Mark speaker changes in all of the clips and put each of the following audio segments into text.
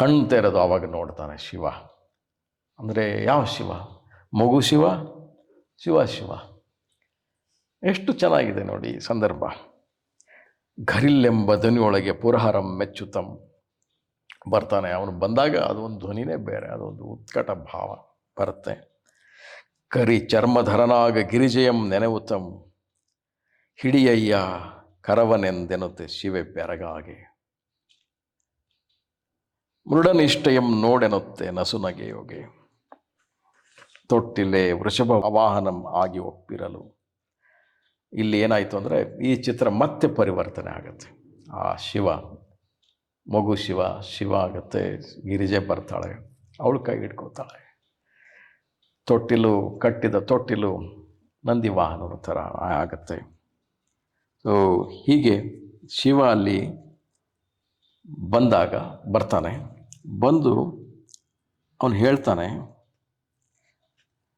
Speaker 1: ಕಣ್ಣು ತೆರೆದು ಆವಾಗ ನೋಡ್ತಾನೆ ಶಿವ. ಅಂದರೆ ಯಾವ ಶಿವ? ಮಗು ಶಿವ ಶಿವ ಶಿವ. ಎಷ್ಟು ಚೆನ್ನಾಗಿದೆ ನೋಡಿ ಸಂದರ್ಭ. ಘರಿಲ್ಲೆಂಬ ಧ್ವನಿಯೊಳಗೆ ಪುರಹರಂ ಮೆಚ್ಚುತಂ ಬರ್ತಾನೆ. ಅವನು ಬಂದಾಗ ಅದೊಂದು ಧ್ವನಿನೇ ಬೇರೆ, ಅದೊಂದು ಉತ್ಕಟ ಭಾವ ಬರುತ್ತೆ. ಕರಿ ಚರ್ಮಧರನಾಗ ಗಿರಿಜಯಂ ನೆನೆವುತಂ ಹಿಡಿಯಯ್ಯ ಕರವನೆಂದೆನುತ್ತೆ ಶಿವೆ ಬೆರಗಾಗಿ. ಮೃಡನಿಷ್ಠಯಂ ನೋಡೆನುತ್ತೆ ನಸುನಗೆಯೋಗೆ ತೊಟ್ಟಿಲೆ ವೃಷಭ ವಾಹನಂ ಆಗಿ ಒಪ್ಪಿರಲು. ಇಲ್ಲಿ ಏನಾಯಿತು ಅಂದರೆ ಈ ಚಿತ್ರ ಮತ್ತೆ ಪರಿವರ್ತನೆ ಆಗುತ್ತೆ. ಆ ಶಿವ, ಮಗು ಶಿವ ಶಿವ ಆಗುತ್ತೆ, ಗಿರಿಜೆ ಬರ್ತಾಳೆ, ಅವಳು ಕೈ ಇಟ್ಕೋತಾಳೆ ತೊಟ್ಟಿಲು ಕಟ್ಟಿದ ತೊಟ್ಟಿಲು ನಂದಿ ವಾಹನದ ಥರ ಆಗುತ್ತೆ. ಸೊ ಹೀಗೆ ಶಿವ ಅಲ್ಲಿ ಬಂದಾಗ ಬರ್ತಾನೆ, ಬಂದು ಅವನು ಹೇಳ್ತಾನೆ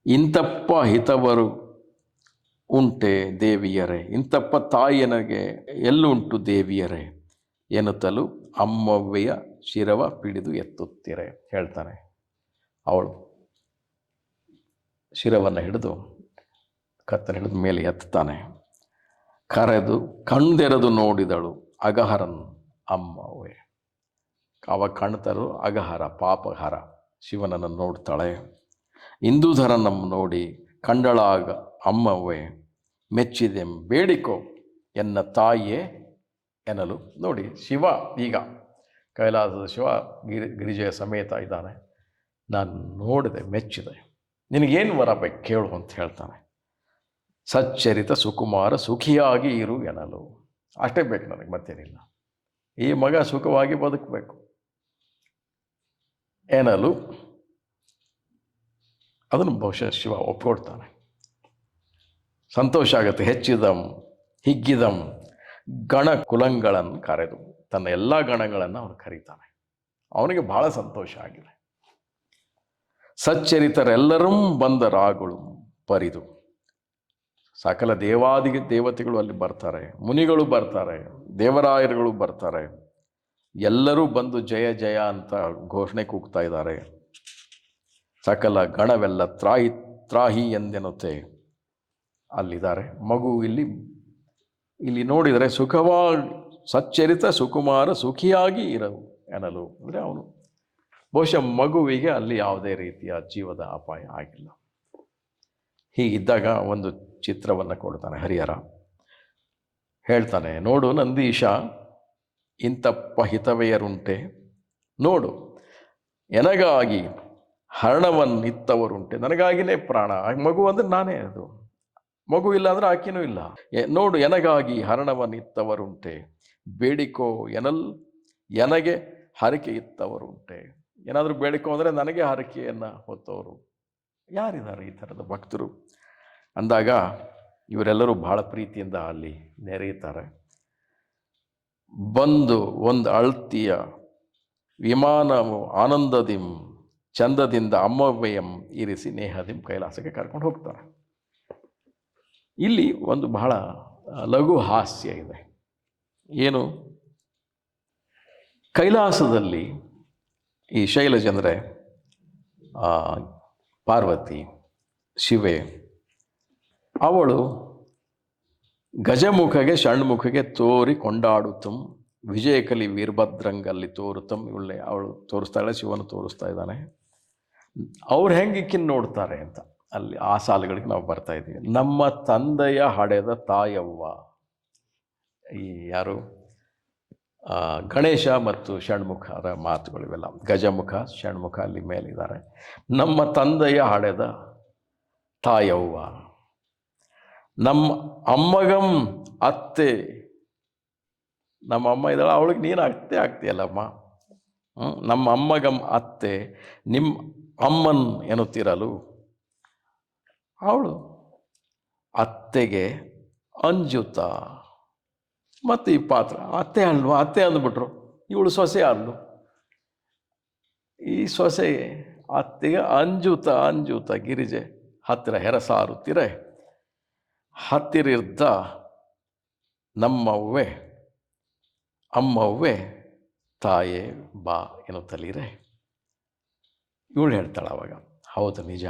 Speaker 1: ಇಂತಪ್ಪ ಹಿತವರು ಉಂಟೆ ದೇವಿಯರೇ ಇಂತಪ್ಪ ತಾಯಿಯನಿಗೆ ಎಲ್ಲುಂಟು ದೇವಿಯರೇ? ಎನ್ನುತ್ತಲೂ ಅಮ್ಮವ್ವೆಯ ಶಿರವ ಪಿಡಿದು ಎತ್ತುತ್ತೀರೆ ಹೇಳ್ತಾನೆ. ಅವಳು ಶಿರವನ್ನು ಹಿಡಿದು ಕತ್ತನ್ನು ಹಿಡಿದು ಮೇಲೆ ಎತ್ತಾನೆ ಕರೆದು ಕಣ್ದೆರೆದು ನೋಡಿದಳು ಅಗಹರನ್ ಅಮ್ಮವೇ. ಅವಾಗ ಕಾಣ್ತಾರೋ ಅಗಹರ, ಪಾಪಹರ ಶಿವನನ್ನು ನೋಡ್ತಾಳೆ. ನಮ್ಮ ನೋಡಿ ಕಂಡಳಾಗ, ಅಮ್ಮವೇ, ಮೆಚ್ಚಿದೆ ಬೇಡಿಕೋ ಎನ್ನ ತಾಯಿಯೇ ಎನ್ನಲು ನೋಡಿ, ಶಿವ ಈಗ. ಕೈಲಾಸದ ಶಿವ ಗಿರಿ, ಗಿರಿಜಯ ಸಮೇತ ಇದ್ದಾನೆ. ನಾನು ನೋಡಿದೆ, ಮೆಚ್ಚಿದೆ. ನಿನಗೇನು ವರ ಬೇಕು ಕೇಳು ಅಂತ ಹೇಳ್ತಾನೆ. ಸಚ್ಚರಿತ ಸುಕುಮಾರ ಸುಖಿಯಾಗಿ ಇರು ಎನ್ನಲು. ಅಷ್ಟೇ ಬೇಕು ನನಗೆ, ಮತ್ತೇನಿಲ್ಲ. ಈ ಮಗ ಸುಖವಾಗಿ ಬದುಕಬೇಕು. ಏನಲು ಅದನ್ನು ಬಹುಶಃ ಶಿವ ಒಪ್ಕೊಡ್ತಾನೆ. ಸಂತೋಷ ಆಗುತ್ತೆ, ಹೆಚ್ಚಿದಂ, ಹಿಗ್ಗಿದಂ, ಗಣ ಕುಲಂಗಳನ್ನು ಕರೆದು, ತನ್ನ ಎಲ್ಲ ಗಣಗಳನ್ನು ಅವನು ಕರೀತಾನೆ. ಅವನಿಗೆ ಬಹಳ ಸಂತೋಷ ಆಗಿದೆ. ಸಚ್ಚರಿತರೆಲ್ಲರೂ ಬಂದ ರಾಗುಳು ಪರಿದು. ಸಕಲ ದೇವಾದಿ ದೇವತೆಗಳು ಅಲ್ಲಿ ಬರ್ತಾರೆ, ಮುನಿಗಳು ಬರ್ತಾರೆ. ದೇವರಾಯರುಗಳು ಬರ್ತಾರೆ. ಎಲ್ಲರೂ ಬಂದು ಜಯ ಜಯ ಅಂತ ಘೋಷಣೆ ಕೂಗ್ತಾ ಇದ್ದಾರೆ. ಸಕಲ ಗಣವೆಲ್ಲ ತ್ರಾಹಿ ತ್ರಾಹಿ ಎಂದೆನ್ನುತ್ತೆ. ಅಲ್ಲಿದ್ದಾರೆ. ಮಗು ಇಲ್ಲಿ ಇಲ್ಲಿ ನೋಡಿದರೆ ಸುಖವಾಗಿ ಸಚ್ಚರಿತ ಸುಕುಮಾರ ಸುಖಿಯಾಗಿ ಇರವು ಎನ್ನಲು. ಅಂದರೆ ಅವನು, ಬಹುಶಃ ಮಗುವಿಗೆ ಅಲ್ಲಿ ಯಾವುದೇ ರೀತಿಯ ಜೀವದ ಅಪಾಯ ಆಗಿಲ್ಲ. ಹೀಗಿದ್ದಾಗ ಒಂದು ಚಿತ್ರವನ್ನು ಕೊಡ್ತಾನೆ ಹರಿಹರ. ಹೇಳ್ತಾನೆ, ನೋಡು ನಂದೀಶ ಇಂತಪ್ಪ ಹಿತವೆಯರುಂಟೆ ನೋಡು, ಎನಗಾಗಿ ಹರಣವನ್ನಿತ್ತವರುಂಟೆ ನನಗಾಗಿನೇ ಪ್ರಾಣ. ಮಗು ಅಂದರೆ ನಾನೇ ಅದು. ಮಗು ಇಲ್ಲ ಅಂದರೆ ಆಕೆನೂ ಇಲ್ಲ. ನೋಡು ಎನಗಾಗಿ ಹರಣವನ್ನಿತ್ತವರುಂಟೆ ಬೇಡಿಕೋ ಎನಲ್, ಎನಗೆ ಹರಕೆ ಇತ್ತವರುಂಟೆ. ಏನಾದರೂ ಬೇಡಿಕೋ ಅಂದರೆ ನನಗೆ ಹರಕೆಯನ್ನು ಹೊತ್ತವರು ಯಾರಿದ್ದಾರೆ ಈ ಥರದ ಭಕ್ತರು? ಅಂದಾಗ ಇವರೆಲ್ಲರೂ ಭಾಳ ಪ್ರೀತಿಯಿಂದ ಅಲ್ಲಿ ನೆರೆಯುತ್ತಾರೆ. ಬಂದು ಒಂದು ಅಳ್ತಿಯ ವಿಮಾನವು ಆನಂದದಿಂ, ಚಂದದಿಂದ ಅಮ್ಮವ್ಯಯಂ ಇರಿಸಿ ನೇಹದಿಂ ಕೈಲಾಸಕ್ಕೆ ಕರ್ಕೊಂಡು ಹೋಗ್ತಾರೆ. ಇಲ್ಲಿ ಒಂದು ಬಹಳ ಲಘು ಹಾಸ್ಯ ಇದೆ. ಏನು? ಕೈಲಾಸದಲ್ಲಿ ಈ ಶೈಲಜ್ ಅಂದರೆ ಪಾರ್ವತಿ, ಶಿವೆ ಅವಳು ಗಜಮುಖಗೆ, ಷಣ್ಮುಖಗೆ ತೋರಿ ಕೊಂಡಾಡುತ್ತಂ, ವಿಜಯಕಲಿ ವೀರಭದ್ರಂಗಲ್ಲಿ ತೋರುತ್ತಂ ಇವಳೆ ಅವಳು ತೋರಿಸ್ತಾಳೆ ಶಿವನು ತೋರಿಸ್ತಾ ಇದ್ದಾನೆ. ಅವ್ರು ಹೆಂಗೆ ಇಕ್ಕಿನ ನೋಡ್ತಾರೆ ಅಂತ ಅಲ್ಲಿ ಆ ಸಾಲುಗಳಿಗೆ ನಾವು ಬರ್ತಾ ಇದ್ದೀವಿ. ನಮ್ಮ ತಂದೆಯ ಹಡೆದ ತಾಯವ್ವ. ಈ ಯಾರು? ಗಣೇಶ ಮತ್ತು ಷಣ್ಮುಖರ ಮಾತುಗಳು ಇವೆಲ್ಲ. ಗಜಮುಖ, ಷಣ್ಮುಖ ಅಲ್ಲಿ ಮೇಲಿದ್ದಾರೆ. ನಮ್ಮ ತಂದೆಯ ಹಡೆದ ತಾಯವ್ವ. ನಮ್ಮ ಅಮ್ಮಗಂ ಅತ್ತೆ. ನಮ್ಮ ಅಮ್ಮ ಇದ್ದಾಳೆ, ಅವಳಿಗೆ ನೀನು ಅತ್ತೆ ಆಗ್ತೀಯಲ್ಲಮ್ಮ? ನಮ್ಮ ಅಮ್ಮಗಂ ಅತ್ತೆ ನಿಮ್ಮ ಅಮ್ಮನ್ ಎನ್ನುತ್ತಿರಲು ಅವಳು ಅತ್ತೆಗೆ ಅಂಜುತ. ಮತ್ತು ಈ ಪಾತ್ರ, ಅತ್ತೆ ಅಲ್ವಾ? ಅತ್ತೆ ಅಂದ್ಬಿಟ್ರು, ಇವಳು ಸೊಸೆ ಅಲ್ಲು. ಈ ಸೊಸೆ ಅತ್ತೆಗೆ ಅಂಜುತ ಅಂಜುತ ಗಿರಿಜೆ ಹತ್ತಿರ ಹೆರಸಾರುತ್ತಿರೆ. ಹತ್ತಿರಿದ್ದ ನಮ್ಮವ್ವೆ, ಅಮ್ಮವ್ವೆ, ತಾಯೇ ಬಾ ಎನ್ನುತ್ತಲೀರೆ ಇವಳು ಹೇಳ್ತಾಳೆ ಅವಾಗ. ಹೌದು, ನಿಜ.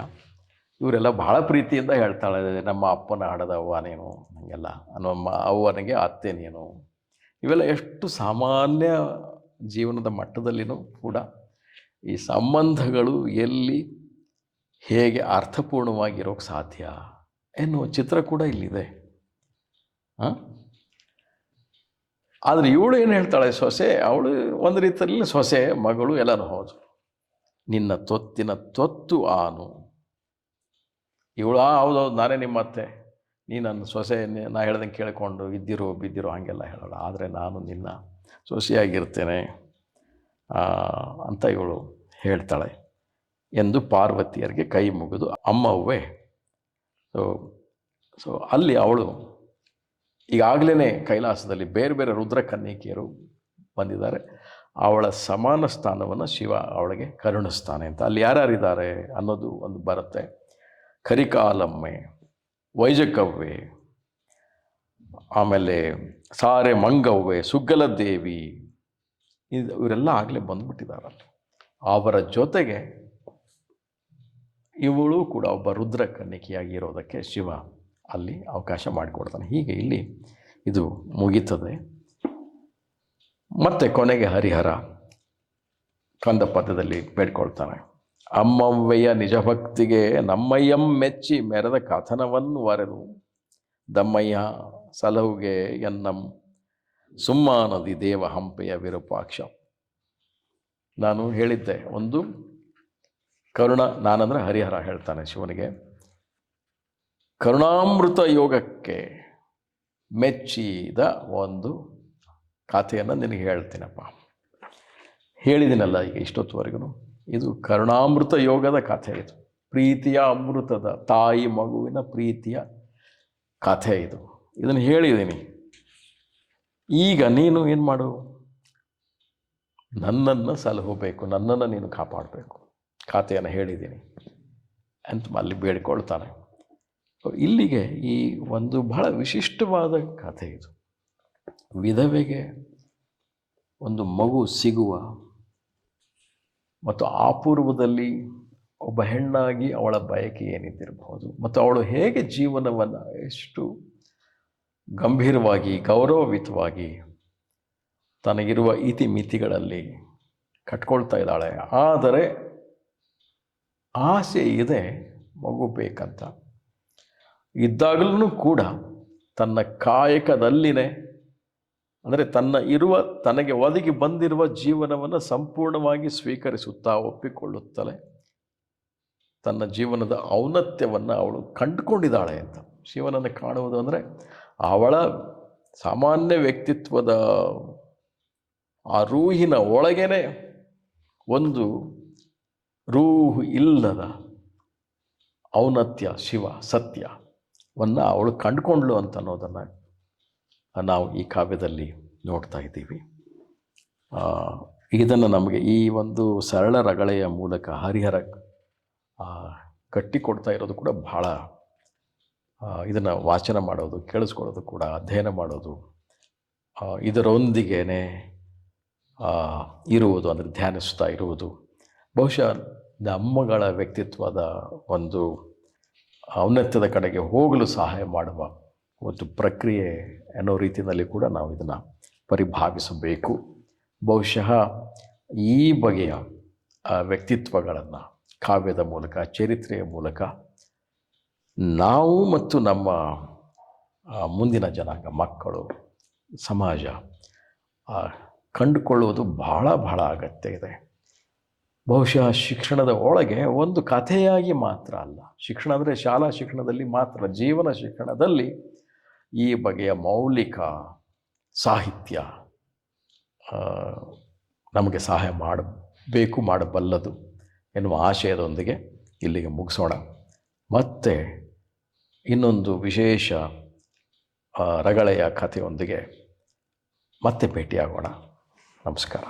Speaker 1: ಇವರೆಲ್ಲ ಬಹಳ ಪ್ರೀತಿಯಿಂದ ಹೇಳ್ತಾಳೆ, ನಮ್ಮ ಅಪ್ಪನ ಹಾಡದ ಅವ್ವನೇನು ಹಂಗೆಲ್ಲ. ನಮ್ಮ ಅವ್ವನಿಗೆ ಅತ್ತೆ ನೀನು. ಇವೆಲ್ಲ ಎಷ್ಟು ಸಾಮಾನ್ಯ ಜೀವನದ ಮಟ್ಟದಲ್ಲಿನೂ ಕೂಡ ಈ ಸಂಬಂಧಗಳು ಎಲ್ಲಿ ಹೇಗೆ ಅರ್ಥಪೂರ್ಣವಾಗಿರೋಕ್ಕೆ ಸಾಧ್ಯ? ಎನ್ನುವ ಚಿತ್ರ ಕೂಡ ಇಲ್ಲಿದೆ. ಆದರೆ ಇವಳು ಏನು ಹೇಳ್ತಾಳೆ ಸೊಸೆ? ಅವಳು ಒಂದು ರೀತಿಯಲ್ಲಿ ಸೊಸೆ, ಮಗಳು ಎಲ್ಲರೂ ಹೌದು. ನಿನ್ನ ತೊತ್ತಿನ ತೊತ್ತು ಆನು. ಇವಳು, ಆ, ಹೌದೌದು, ನಾನೇ ನಿಮ್ಮ ಅತ್ತೆ. ನೀ ನನ್ನ ಸೊಸೆ ನಾನು ಹೇಳ್ದಂಗೆ ಕೇಳಿಕೊಂಡು ಇದ್ದಿರೋ, ಬಿದ್ದಿರೋ ಹಾಗೆಲ್ಲ ಹೇಳೋಳ ಆದರೆ ನಾನು ನಿನ್ನ ಸೊಸೆಯಾಗಿರ್ತೇನೆ. ಅಂತ ಇವಳು ಹೇಳ್ತಾಳೆ. ಎಂದು ಪಾರ್ವತಿಯರಿಗೆ ಕೈ ಮುಗಿದು, ಅಮ್ಮವ್ವೇ ಸೊ ಸೊ ಅಲ್ಲಿ ಅವಳು ಈಗಾಗಲೇ ಕೈಲಾಸದಲ್ಲಿ ಬೇರೆ ಬೇರೆ ರುದ್ರ ಕನ್ನಿಕೆಯರು ಬಂದಿದ್ದಾರೆ. ಅವಳ ಸಮಾನ ಸ್ಥಾನವನ್ನು ಶಿವ ಅವಳಿಗೆ ಕರುಣಿಸ್ತಾನೆ ಅಂತ. ಅಲ್ಲಿ ಯಾರ್ಯಾರಿದ್ದಾರೆ ಅನ್ನೋದು ಒಂದು ಬರುತ್ತೆ. ಕರಿಕಾಲಮ್ಮೆ, ವೈಜಕವ್ವೆ, ಆಮೇಲೆ ಸಾರೆ ಮಂಗವ್ವೆ ಸುಗ್ಗಲ ದೇವಿ ಇವರೆಲ್ಲ ಆಗಲೇ ಬಂದ್ಬಿಟ್ಟಿದ್ದಾರಲ್ಲ ಅವರ ಜೊತೆಗೆ ಇವಳು ಕೂಡ ಒಬ್ಬ ರುದ್ರ ಕನ್ನಿಕೆಯಾಗಿರೋದಕ್ಕೆ ಶಿವ ಅಲ್ಲಿ ಅವಕಾಶ ಮಾಡಿಕೊಡ್ತಾನೆ. ಹೀಗೆ ಇಲ್ಲಿ ಇದು ಮುಗೀತದೆ. ಮತ್ತೆ ಕೊನೆಗೆ ಹರಿಹರ ಕಂದ ಪದ್ಯದಲ್ಲಿ ಬೇಡ್ಕೊಳ್ತಾನೆ. ಅಮ್ಮವ್ವೆಯ ನಿಜ ಭಕ್ತಿಗೆ ನಮ್ಮಯ್ಯಂ ಮೆಚ್ಚಿ ಮೆರೆದ ಕಥನವನ್ನು ವರೆದು ದಮ್ಮಯ್ಯ ಸಲಹುಗೆ ಎನ್ನಂ ಸುಮ್ಮಾನದಿ ದೇವ ಹಂಪೆಯ ವಿರೂಪಾಕ್ಷ. ನಾನು ಹೇಳಿದ್ದೆ, ಒಂದು ಕರುಣ, ನಾನಂದರೆ ಹರಿಹರ ಹೇಳ್ತಾನೆ ಶಿವನಿಗೆ. ಕರುಣಾಮೃತ ಯೋಗಕ್ಕೆ ಮೆಚ್ಚಿದ ಒಂದು ಕಥೆಯನ್ನು ನಿನಗೆ ಹೇಳ್ತೀನಪ್ಪ. ಹೇಳಿದ್ದೀನಲ್ಲ ಈಗ ಇಷ್ಟೊತ್ತುವರೆಗೂ. ಇದು ಕರುಣಾಮೃತ ಯೋಗದ ಕಥೆ ಇದು. ಪ್ರೀತಿಯ ಅಮೃತದ ತಾಯಿ ಮಗುವಿನ ಪ್ರೀತಿಯ ಕಥೆ ಇದು. ಇದನ್ನು ಹೇಳಿದ್ದೀನಿ ಈಗ ನೀನು ಏನು ಮಾಡು? ನನ್ನನ್ನು ಸಲಹಬೇಕು, ನನ್ನನ್ನು ನೀನು ಕಾಪಾಡಬೇಕು. ಖಾತೆಯನ್ನು ಹೇಳಿದ್ದೀನಿ ಅಂತ ಅಲ್ಲಿ ಬೇಡಿಕೊಳ್ತಾನೆ. ಇಲ್ಲಿಗೆ ಈ ಒಂದು ಬಹಳ ವಿಶಿಷ್ಟವಾದ ಕಥೆ ಇದು. ವಿಧವೆಗೆ ಒಂದು ಮಗು ಸಿಗುವ ಮತ್ತು ಆ ಪೂರ್ವದಲ್ಲಿ ಒಬ್ಬ ಹೆಣ್ಣಾಗಿ ಅವಳ ಬಯಕೆ ಏನಿದ್ದಿರಬಹುದು ಮತ್ತು ಅವಳು ಹೇಗೆ ಜೀವನವನ್ನು ಎಷ್ಟು ಗಂಭೀರವಾಗಿ, ಗೌರವಯುತವಾಗಿ ತನಗಿರುವ ಇತಿ ಮಿತಿಗಳಲ್ಲಿ ಕಟ್ಕೊಳ್ತಾ ಇದ್ದಾಳೆ. ಆದರೆ ಆಸೆ ಇದೆ ಮಗು ಬೇಕಂತ ಇದ್ದಾಗಲೂ ಕೂಡ ತನ್ನ ಕಾಯಕದಲ್ಲಿನೇ, ಅಂದರೆ ತನ್ನ ಇರುವ, ತನಗೆ ಒದಗಿ ಬಂದಿರುವ ಜೀವನವನ್ನು ಸಂಪೂರ್ಣವಾಗಿ ಸ್ವೀಕರಿಸುತ್ತಾ ಒಪ್ಪಿಕೊಳ್ಳುತ್ತಲೇ, ತನ್ನ ಜೀವನದ ಔನ್ನತ್ಯವನ್ನು ಅವಳು ಕಂಡುಕೊಂಡಿದ್ದಾಳೆ ಅಂತ. ಶಿವನನ್ನು ಕಾಣುವುದು ಅಂದರೆ ಅವಳ ಸಾಮಾನ್ಯ ವ್ಯಕ್ತಿತ್ವದ ಆ ರೂಹಿನ ಒಳಗೇನೆ ಒಂದು ರೂಹು ಇಲ್ಲದ ಔನತ್ಯ ಶಿವ ಸತ್ಯವನ್ನು ಅವಳು ಕಂಡುಕೊಂಡ್ಳು ಅಂತ ಅನ್ನೋದನ್ನು ನಾವು ಈ ಕಾವ್ಯದಲ್ಲಿ ನೋಡ್ತಾ ಇದ್ದೀವಿ. ಇದನ್ನು ನಮಗೆ ಈ ಒಂದು ಸರಳ ರಗಳೆಯ ಮೂಲಕ ಹರಿಹರ ಕಟ್ಟಿಕೊಡ್ತಾ ಇರೋದು ಕೂಡ ಬಹಳ ಇದನ್ನು ವಾಚನ ಮಾಡೋದು, ಕೇಳಿಸ್ಕೊಳ್ಳೋದು ಕೂಡ, ಅಧ್ಯಯನ ಮಾಡೋದು ಇದರೊಂದಿಗೆ ಇದರೊಂದಿಗೇನೆ ಇರುವುದು, ಅಂದರೆ ಧ್ಯಾನಿಸ್ತಾ ಇರುವುದು ಬಹುಶಃ ನಮ್ಮಗಳ ವ್ಯಕ್ತಿತ್ವದ ಒಂದು ಔನ್ನತ್ಯದ ಕಡೆಗೆ ಹೋಗಲು ಸಹಾಯ ಮಾಡುವ ಒಂದು ಪ್ರಕ್ರಿಯೆ ಅನ್ನೋ ರೀತಿಯಲ್ಲಿ ಕೂಡ ನಾವು ಇದನ್ನು ಪರಿಭಾವಿಸಬೇಕು. ಬಹುಶಃ ಈ ಬಗೆಯ ವ್ಯಕ್ತಿತ್ವಗಳನ್ನು ಕಾವ್ಯದ ಮೂಲಕ, ಚರಿತ್ರೆಯ ಮೂಲಕ ನಾವು ಮತ್ತು ನಮ್ಮ ಮುಂದಿನ ಜನಾಂಗ, ಮಕ್ಕಳು, ಸಮಾಜ ಕಂಡುಕೊಳ್ಳುವುದು ಬಹಳ ಬಹಳ ಅಗತ್ಯ ಇದೆ. ಬಹುಶಃ ಶಿಕ್ಷಣದ ಒಳಗೆ ಒಂದು ಕಥೆಯಾಗಿ ಮಾತ್ರ ಅಲ್ಲ. ಶಿಕ್ಷಣ ಅಂದರೆ ಶಾಲಾ ಶಿಕ್ಷಣದಲ್ಲಿ ಮಾತ್ರ, ಜೀವನ ಶಿಕ್ಷಣದಲ್ಲಿ ಈ ಬಗೆಯ ಮೌಲಿಕ ಸಾಹಿತ್ಯ ನಮಗೆ ಸಹಾಯ ಮಾಡಬೇಕು ಮಾಡಬಲ್ಲದು ಎನ್ನುವ ಆಶಯದೊಂದಿಗೆ ಇಲ್ಲಿಗೆ ಮುಗಿಸೋಣ. ಮತ್ತೆ ಇನ್ನೊಂದು ವಿಶೇಷ ರಗಳೆಯ ಕಥೆಯೊಂದಿಗೆ ಮತ್ತೆ ಭೇಟಿಯಾಗೋಣ. ನಮಸ್ಕಾರ.